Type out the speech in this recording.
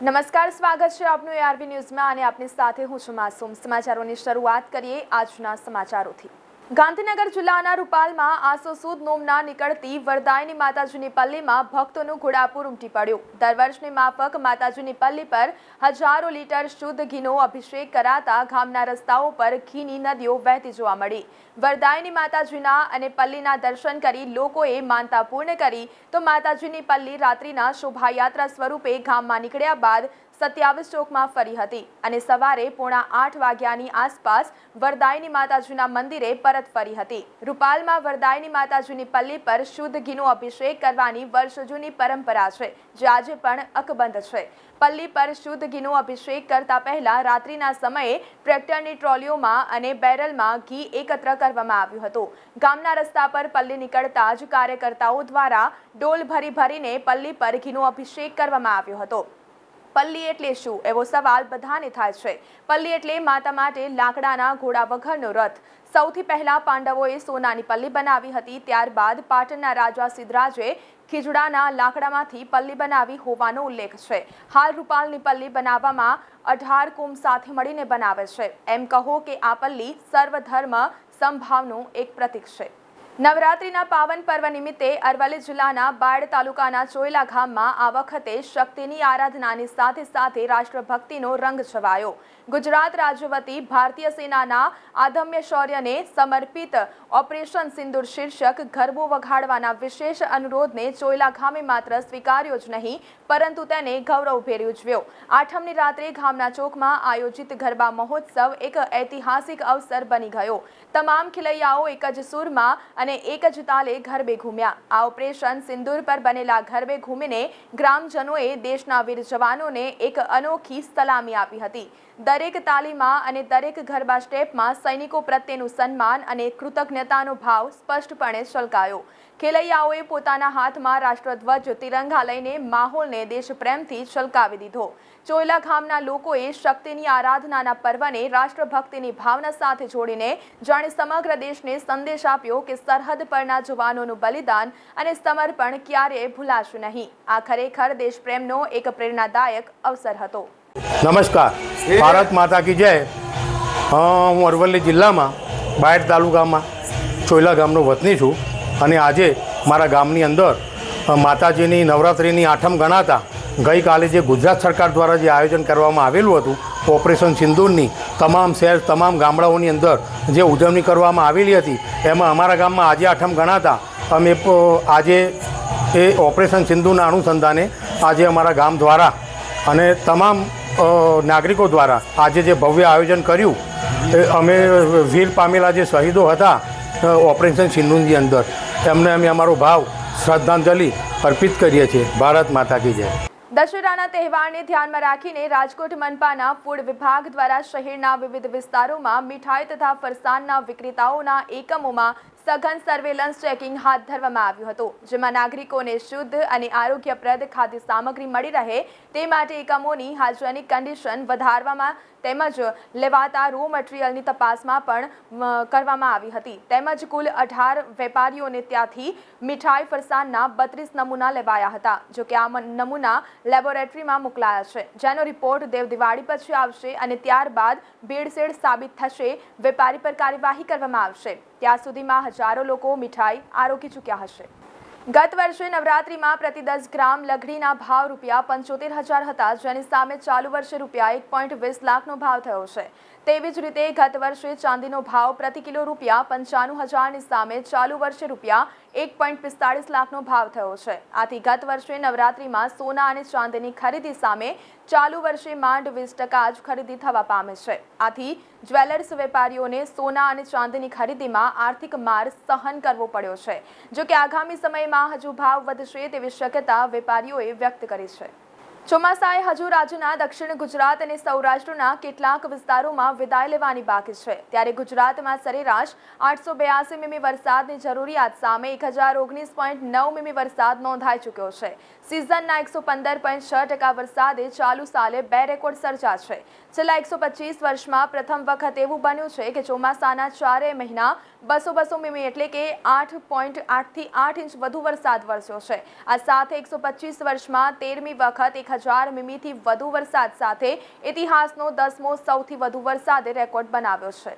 નમસ્કાર, સ્વાગત છે આપનું એઆરબી ન્યૂઝમાં અને આપની સાથે હું છું માસૂમ. સમાચારોની શરૂઆત કરીએ આજના સમાચારોથી. ગાંધીનગર જિલ્લાના રૂપાલમાં આસો સુદ નોમના નીકળતી વરદાયની માતાજીની પલ્લીમાં ભક્તોનું ઘોડાપુર ઉમટી પડ્યું. દર વર્ષની માફક માતાજીની પલ્લી પર હજારો લીટર શુદ્ધ ઘીનો અભિષેક કરાતા ગામના રસ્તાઓ પર ઘીની નદીઓ વહેતી જોવા મળી. વરદાયની માતાજીના અને પલ્લીના દર્શન કરી લોકોએ માનતા પૂર્ણ કરી. તો માતાજીની પલ્લી રાત્રિના શોભાયાત્રા સ્વરૂપે ગામમાં નીકળ્યા બાદ સત્યાવીસ ચોકમાં ફરી હતી અને સવારે પોણા આઠ વાગ્યાની આસપાસ વરદાયની માતાજીના મંદિરે પરત ફરી હતી. રૂપાલમાં વરદાયની માતાજીની પલ્લી પર શુદ્ધ ઘીનો અભિષેક કરવાની વર્ષ જૂની પરંપરા છે, જે આજે પણ અકબંધ છે. પલ્લી પર શુદ્ધ ઘીનો અભિષેક કરતા પહેલા રાત્રિના સમયે ટ્રેક્ટરની ટ્રોલીઓમાં અને બેરલમાં ઘી એકત્ર કરવામાં આવ્યું હતું. ગામના રસ્તા પર પલ્લી નીકળતા જ કાર્યકર્તાઓ દ્વારા ડોલ ભરી ભરીને પલ્લી પર ઘીનો અભિષેક કરવામાં આવ્યો હતો. પલ્લી એટલે શું? એવો સવાલ બધાને થાય છે. પલ્લી એટલે માતા માટે લાકડાના ઘોડા વગરનો રથ. સૌથી પહેલા પાંડવોએ સોનાની પલ્લી બનાવી હતી, ત્યારબાદ પાટણના રાજા સિદ્ધરાજે ખીજડાના લાકડામાંથી પલ્લી બનાવી હોવાનો ઉલ્લેખ છે. હાલ રૂપાલની પલ્લી બનાવવામાં અઢાર કુંભ સાથે મળીને બનાવે છે. એમ કહો કે આ પલ્લી સર્વધર્મ સંભાવનું એક પ્રતીક છે. નવરાત્રિના પાવન પર્વ નિમિત્તે અરવલ્લી જિલ્લાના બાયડ તાલુકાના ચોયલા ગામમાં આ વખતે શક્તિની આરાધનાની સાથે સાથે રાષ્ટ્રભક્તિનો રંગ છવાયો. ગુજરાત રાજ્ય વતી ભારતીય સેનાના આધમ્ય શૌર્યને સમર્પિત ઓપરેશન સિંદુર શીર્ષક ગરબો વઘાડવાના વિશેષ અનુરોધને ચોયલા ગામે માત્ર સ્વીકાર્યો જ નહીં, પરંતુ તેને ગૌરવભેર ઉજવ્યો આઠમની રાત્રે ગામના ચોકમાં આયોજિત ગરબા મહોત્સવ એક ઐતિહાસિક અવસર બની ગયો. તમામ ખેલૈયાઓ એક જ સુરમાં અને એક જ તાલે ગરબે ઘૂમ્યા. આ ઓપરેશન સિંદૂર પર બનેલા ગરબે ઘૂમીને ગ્રામજનોએ દેશના વીર જવાનોને એક અનોખી સલામી આપી હતી. દરેક તાલીમમાં અને દરેક ગરબા સ્ટેપમાં સૈનિકો પ્રત્યેનું સન્માન અને કૃતજ્ઞતાનો ભાવ સ્પષ્ટપણે છલકાયો. ખેલૈયાઓએ પોતાના હાથમાં રાષ્ટ્રધ્વજ, તિરંગા લઈને માહોલને દેશપ્રેમથી છલકાવી દીધો. ચોયલા ગામના લોકોએ શક્તિની આરાધનાના પર્વને રાષ્ટ્રભક્તિની ભાવના સાથે જોડીને જાણે સમગ્ર દેશને સંદેશ આપ્યો કે સરહદ પરના જવાનોનું બલિદાન અને સમર્પણ ક્યારેય ભૂલાશું નહીં. આ ખરેખર દેશપ્રેમનો એક પ્રેરણાદાયક અવસર હતો. નમસ્કાર. ભારત માતા કી જય. હું અરવલ્લી જિલ્લામાં બાયડ તાલુકામાં ચોયલા ગામનો વતની છું. અને આજે મારા ગામની અંદર માતાજીની નવરાત્રિની આઠમ ગણાતા ગઈકાલે જે ગુજરાત સરકાર દ્વારા જે આયોજન કરવામાં આવેલું હતું ઓપરેશન સિંદૂરની તમામ શહેર તમામ ગામડાઓની અંદર જે ઉજવણી કરવામાં આવેલી હતી એમાં અમારા ગામમાં આજે આઠમ ગણાતા અમે આજે એ ઓપરેશન સિંધુના અનુસંધાને આજે અમારા ગામ દ્વારા અને તમામ નાગરિકો દ્વારા આજે જે ભવ્ય આયોજન કર્યું અમે વીર પામેલા જે શહીદો હતા ઓપરેશન સિંધુની અંદર, એમને અમે અમારો ભાવ, શ્રદ્ધાંજલિ અર્પિત કરીએ છીએ. ભારત માતા કી જય. દશેરાના તહેવારને ધ્યાનમાં રાખીને રાજકોટ મનપાના ફૂડ વિભાગ દ્વારા શહેરના વિવિધ વિસ્તારોમાં મીઠાઈ તથા ફરસાનના વિક્રેતાઓના એકમોમાં સઘન સર્વેલન્સ ચેકિંગ હાથ ધરવામાં આવ્યું હતું, જેમાં નાગરિકોને શુદ્ધ અને આરોગ્યપ્રદ ખાદ્ય સામગ્રી મળી રહે તે માટે એકમોની હાઇજેનિક કન્ડિશન વધારવામાં તેમજ લેવાતા રો મટીરિયલની તપાસમાં પણ કરવામાં આવી હતી. તેમજ કુલ અઢાર વેપારીઓને ત્યાંથી મીઠાઈ ફરસાણના બત્રીસ નમૂના લેવાયા હતા, જો કે આ નમૂના લેબોરેટરીમાં મોકલાયા છે. જેનો રિપોર્ટ દેવ દિવાળી પછી આવશે અને ત્યારબાદ ભેળસેળ સાબિત થશે. વેપારી પર કાર્યવાહી કરવામાં આવશે. ત્યાં સુધીમાં હજારો લોકો મીઠાઈ આરોગી ચૂક્યા હશે. ગત વર્ષે નવરાત્રીમાં પ્રતિ દસ ગ્રામ લગડીના ભાવ રૂપિયા પંચોતેર હજાર હતા, જેની સામે ચાલુ વર્ષે રૂપિયા એક પોઈન્ટ વીસ લાખનો ભાવ થયો છે. તેવી જ રીતે ગત વર્ષે ચાંદીનો ભાવ પ્રતિ કિલો રૂપિયા પંચાણું હજારની સામે ચાલુ વર્ષે રૂપિયા એક પોઈન્ટ પિસ્તાળીસ લાખનો ભાવ થયો છે. આથી ગત વર્ષે નવરાત્રીમાં સોના અને ચાંદીની ખરીદી સામે ચાલુ વર્ષે માંડ વીસ ટકા જ ખરીદી થવા પામે છે. આથી જ્વેલર્સ વેપારીઓને સોના અને ચાંદીની ખરીદીમાં આર્થિક માર સહન કરવો પડ્યો છે. જો કે આગામી સમયમાં હજુ ભાવ વધશે તેવી શક્યતા વેપારીઓએ વ્યક્ત કરી છે. ચોમાસાએ હજુ રાજ્યના દક્ષિણ ગુજરાત અને સૌરાષ્ટ્રના કેટલાક વિસ્તારોમાં વિદાય લેવાની બાકી છે. ત્યારે ગુજરાતમાં સરેરાશ આઠસો બ્યાસી મીમી વરસાદની જરૂરિયાત સામે એક હજાર ઓગણીસ પોઈન્ટ નવ મીમી વરસાદ નોંધાઈ ચૂક્યો છે. સિઝનના એકસો પંદર પોઈન્ટ છ ટકા વરસાદે ચાલુ સાલે બે રેકોર્ડ સર્જા છે. છેલ્લા એકસો પચીસ વર્ષમાં પ્રથમ વખત એવું બન્યું છે કે ચોમાસાના ચારેય મહિના બસો બસો મીમી એટલે કે આઠ પોઈન્ટ આઠથી આઠ ઇંચ વધુ વરસાદ વરસ્યો છે. આ સાથે એકસો પચીસ વર્ષમાં તેરમી વખત એક હજાર મીમીથી વધુ વરસાદ સાથે ઇતિહાસનો દસમો સૌથી વધુ વરસાદે રેકોર્ડ બનાવ્યો છે.